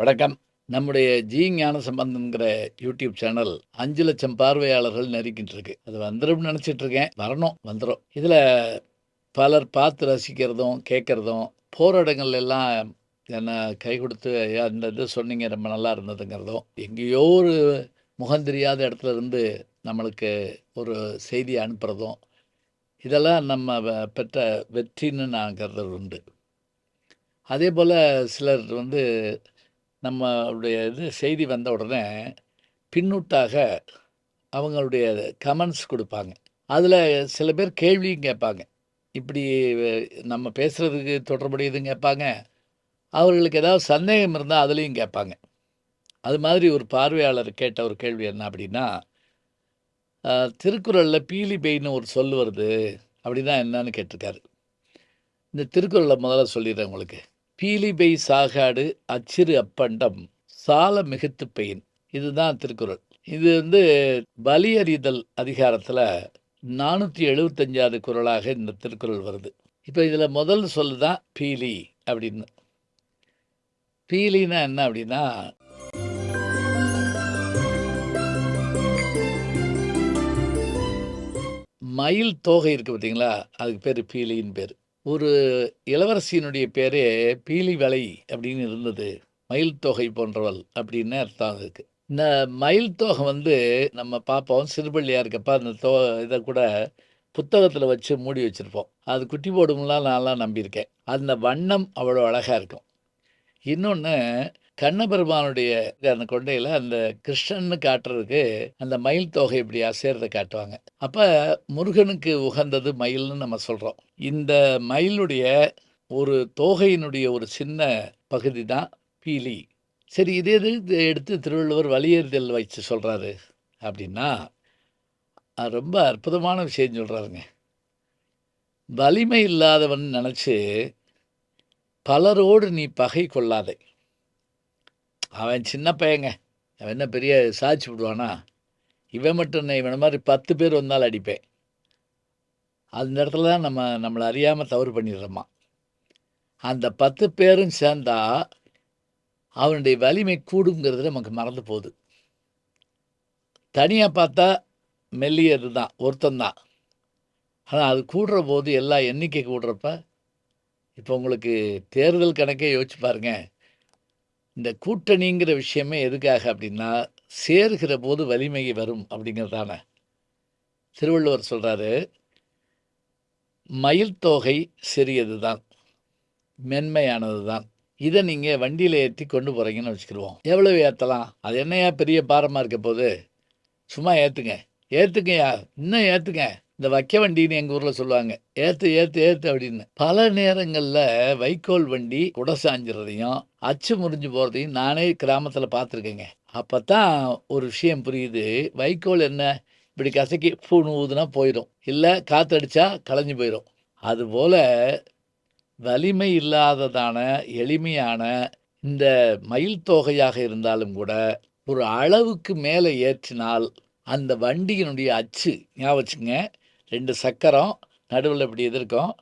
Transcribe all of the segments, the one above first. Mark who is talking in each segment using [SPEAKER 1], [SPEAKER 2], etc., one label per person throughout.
[SPEAKER 1] வணக்கம். நம்முடைய ஜி ஞான சம்பந்தங்கிற யூடியூப் சேனல் அஞ்சு லட்சம் பார்வையாளர்கள் நெருக்கிட்டு இருக்கு அது வந்துடும் நினச்சிட்டு இருக்கேன் வரணும் வந்துடும் இதில் பலர் பார்த்து ரசிக்கிறதும் கேட்குறதும் போகிற இடங்கள்ல எல்லாம் என்னை கை கொடுத்து "ஐயா, இந்த இது சொன்னீங்க ரொம்ப நல்லா இருந்ததுங்கிறதும். எங்கேயோ ஒரு முகம் தெரியாத இடத்துல இருந்து நம்மளுக்கு ஒரு செய்தியை அனுப்புகிறதும் இதெல்லாம் நம்ம பெற்ற வெற்றின்னு நான் கருதுறது உண்டு. அதே போல் சிலர் வந்து நம்மளுடைய இது செய்தி வந்த உடனே பின்னூட்டாக அவங்களுடைய கமெண்ட்ஸ் கொடுப்பாங்க. அதில் சில பேர் கேள்வியும் கேட்பாங்க. இப்படி நம்ம பேசுகிறதுக்கு தொடர்புடையதும் கேட்பாங்க. அவர்களுக்கு ஏதாவது சந்தேகம் இருந்தால் அதுலேயும் கேட்பாங்க. அது மாதிரி ஒரு பார்வையாளர் கேட்ட ஒரு கேள்வி என்ன அப்படின்னா திருக்குறளில் பீலி பெய்னு ஒரு சொல் வருது. அப்படின்னா என்னன்னு கேட்டிருக்காரு. இந்த திருக்குறளை முதல்ல சொல்லிடுறேன் உங்களுக்கு. பீலி சாகாடு அச்சிறு அப்பண்டம் சால மிகுத்து பெயின். இதுதான் திருக்குறள். இது வந்து பலியறிதல் அதிகாரத்தில் நானூற்றி எழுபத்தஞ்சாவது குறளாக இந்த திருக்குறள் வருது. இப்போ இதில் முதல் சொல்லு தான் பீலி அப்படின்னு. பீலினா என்ன அப்படின்னா மயில் தோகை இருக்குது பார்த்தீங்களா? அதுக்கு பேர் பீலின்னு பேர். ஒரு இளவரசியினுடைய பேரே பீலி வலை அப்படின்னு இருந்தது. மயில் தொகை போன்றவள் அப்படின்னு அர்த்தம் அதுக்கு. இந்த மயில் தோகை வந்து நம்ம பார்ப்போம். சிறுபள்ளியாக இருக்கப்ப அந்த தோ இதை கூட புத்தகத்தில் வச்சு மூடி வச்சுருப்போம். அது குட்டி போடும்லாம் நான்லாம் நம்பியிருக்கேன். அந்த வண்ணம் அவ்வளோ அழகாக இருக்கும். இன்னொன்று கண்ணபெருமானுடைய அந்த கொண்டையில் அந்த கிருஷ்ணன்னு காட்டுறதுக்கு அந்த மயில் தொகை இப்படி அசைறதை காட்டுவாங்க. அப்போ முருகனுக்கு உகந்தது மயில்னு நம்ம சொல்கிறோம் இந்த மயிலுடைய ஒரு தோகையினுடைய ஒரு சின்ன பகுதி தான் பீலி. சரி இதே இது எடுத்து திருவள்ளுவர் வலியுறுத்தல் வச்சு சொல்கிறாரு அப்படின்னா ரொம்ப அற்புதமான விஷயம் சொல்கிறாருங்க வலிமை இல்லாதவன் நினச்சி பலரோடு நீ பகை கொள்ளாதே. அவன் சின்ன பையங்க. அவன் என்ன பெரிய சாட்சி விடுவானா? இவன் மட்டும் என்ன இவனை மாதிரி பத்து பேர் வந்தாலும் அடிப்பேன். அந்த இடத்துல தான் நம்ம நம்மளை அறியாமல் தவறு பண்ணிடுறோமா? அந்த பத்து பேரும் சேர்ந்தா அவனுடைய வலிமை கூடுங்கிறது நமக்கு மறந்து போகுது. தனியாக பார்த்தா மெல்லியது தான் ஒருத்தந்தான் ஆனால் அது கூடுற போது எல்லா எண்ணிக்கை கூடுறப்ப இப்போ உங்களுக்கு தேர்தல் கணக்கே யோசிச்சு பாருங்கள் இந்த கூட்டணிங்கிற விஷயமே எதுக்காக அப்படின்னா சேர்கிற போது வலிமை வரும் அப்படிங்கிறதான. திருவள்ளுவர் சொல்கிறாரு மயில் தொகை சிறியது தான் மென்மையானது தான் இதை நீங்கள் வண்டியில் ஏற்றி கொண்டு போகிறீங்கன்னு வச்சுக்கிடுவோம் எவ்வளவு ஏற்றலாம் அது என்னையா பெரிய பாரமாக இருக்க போது சும்மா ஏற்றுங்க ஏற்றுங்கய்யா இன்னும் ஏற்றுங்க இந்த வைக்க வண்டின்னு எங்கள் ஊரில் சொல்லுவாங்க. ஏற்று ஏற்று ஏற்று அப்படின்னு. பல நேரங்களில் வைக்கோல் வண்டி குடை சாஞ்சிறதையும் அச்சு முறிஞ்சு போகிறதையும் நானே கிராமத்தில் பார்த்துருக்கேங்க. அப்போ தான் ஒரு விஷயம் புரியுது. வைக்கோல் என்ன? இப்படி கசக்கி பூணு ஊதுனா போயிடும். இல்லை காற்றடிச்சா களைஞ்சு போயிடும். அதுபோல் வலிமை இல்லாததான எளிமையான இந்த மயில் தொகையாக இருந்தாலும் கூட ஒரு அளவுக்கு மேலே ஏற்றினால் அந்த வண்டியினுடைய அச்சு ஞாபகம் வச்சுங்க ரெண்டு சக்கரம் நடுவில் இப்படி இது இருக்கும்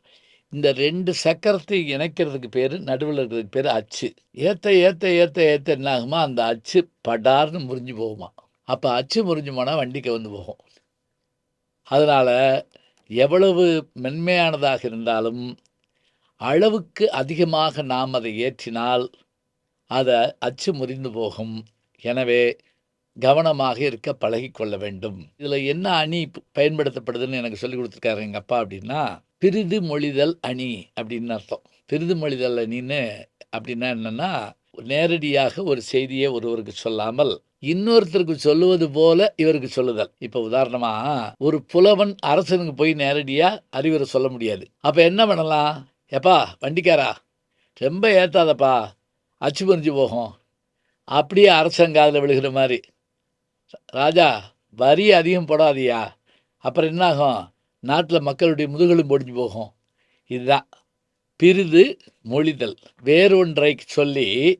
[SPEAKER 1] இந்த ரெண்டு சக்கரத்தை இணைக்கிறதுக்கு பேர் நடுவில் இருக்கிறதுக்கு பேர் அச்சு. ஏற்ற ஏற்ற ஏற்ற ஏற்ற என்ன ஆகுமா அந்த அச்சு படார்னு முறிஞ்சு போகுமா. அப்போ அச்சு முறிஞ்சு போனால் வண்டிக்கு வந்து போகும். அதனால் எவ்வளவு மென்மையானதாக இருந்தாலும் அளவுக்கு அதிகமாக நாம் அதை ஏற்றினால் அதை அச்சு முறிந்து போகும். எனவே கவனமாக இருக்க பழகிக்கொள்ள வேண்டும். இதில் என்ன அணி பயன்படுத்தப்படுதுன்னு எனக்கு சொல்லி கொடுத்துருக்காரு எங்கள் அப்பா அப்படின்னா பிரிது மொழிதல் அணி அப்படின்னு அர்த்தம். பிரிது மொழிதல் அணின்னு அப்படின்னா என்னென்னா நேரடியாக ஒரு செய்தியை ஒருவருக்கு சொல்லாமல் இன்னொருத்தருக்கு சொல்லுவது போல இவருக்கு சொல்லுதல். இப்போ உதாரணமா ஒரு புலவன் அரசனுக்கு போய் நேரடியாக அறிவுரை சொல்ல முடியாது. அப்போ என்ன பண்ணலாம்? எப்பா வண்டிக்காரா? ரொம்ப ஏற்றாதப்பா அச்சு புரிஞ்சு போகும். அப்படியே அரசங்காதில் விழுகிற மாதிரி. ராஜா வரி அதிகம் போடாதியா. அப்புறம் என்னாகும்? நாட்டில் மக்களுடைய முதுகெலும் பொடிஞ்சு போகும். இதுதான். பிரிது மொழிதல். வேறொன்றை சொல்லி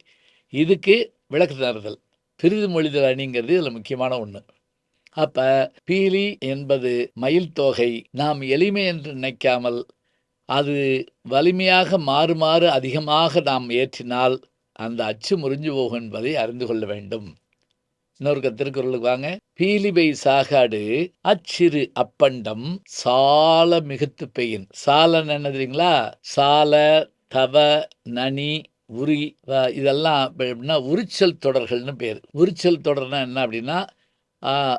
[SPEAKER 1] இதுக்கு விளக்கு தருதல். பிரிது மொழிதல் அணிங்கிறது இதில் முக்கியமான ஒன்று அப்போ பீலி என்பது மயில் தொகை. நாம் எளிமை என்று நினைக்காமல் அது வலிமையாக மாறு மாறு அதிகமாக நாம் ஏற்றினால் அந்த அச்சு முறிஞ்சு போகும் என்பதை அறிந்து கொள்ள வேண்டும். இன்னொரு திருக்குறளுக்கு வாங்க. பீலிபை சாகாடு அச்சிறு அப்பண்டம் சால மிகுத்து பெயின். சாலன்னு என்ன தெரியுங்களா? சால தவ நனி உரி வ- இதெல்லாம் எப்படின்னா உரிச்சல் தொடர்கள்னு பேர். உரிச்சல் தொடர்னா என்ன அப்படின்னா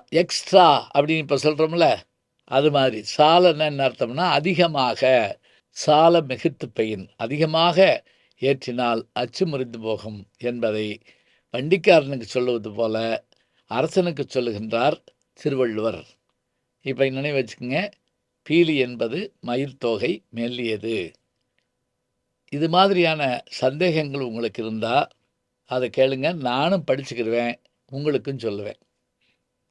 [SPEAKER 1] எக்ஸ்ட்ரா அப்படின்னு இப்போ சொல்கிறோம்ல அது மாதிரி. சாலன்னா என்ன அர்த்தம்னா அதிகமாக சால மிகுத்து பெயின். அதிகமாக ஏற்றினால் அச்சு முறிந்து போகும் என்பதை வண்டிக்காரனுக்கு சொல்லுவது போல அரசனுக்கு சொல்லுகின்றார் திருவள்ளுவர். இப்போ நினைவு வச்சுக்கோங்க பீலி என்பது மயில் தொகை மெல்லியது. இது மாதிரியான சந்தேகங்கள் உங்களுக்கு இருந்தால் அதை கேளுங்க நானும் படிச்சுக்கிடுவேன் உங்களுக்கும் சொல்லுவேன்.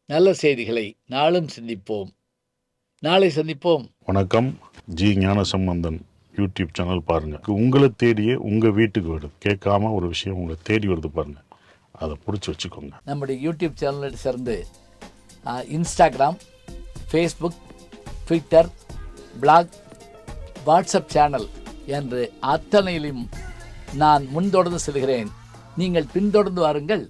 [SPEAKER 1] நல்ல செய்திகளை நாளும் சிந்திப்போம். நாளை சந்திப்போம்.
[SPEAKER 2] வணக்கம். ஜி ஞானசம்பந்தன் யூடியூப் சேனல் பாருங்க. உங்களை தேடியே உங்க வீட்டுக்கு வருது. கேட்காம ஒரு விஷயம் உங்களை தேடி வருது பாருங்க. அதை பிடிச்சி வச்சுக்கோங்க.
[SPEAKER 1] நம்முடைய யூடியூப் சேனலை சேர்ந்து Instagram Facebook Twitter blog WhatsApp channel என்று அத்தனையிலும் நான் முன்தொடர்ந்து செல்கிறேன். நீங்கள் பின்தொடர்ந்து வாருங்கள்.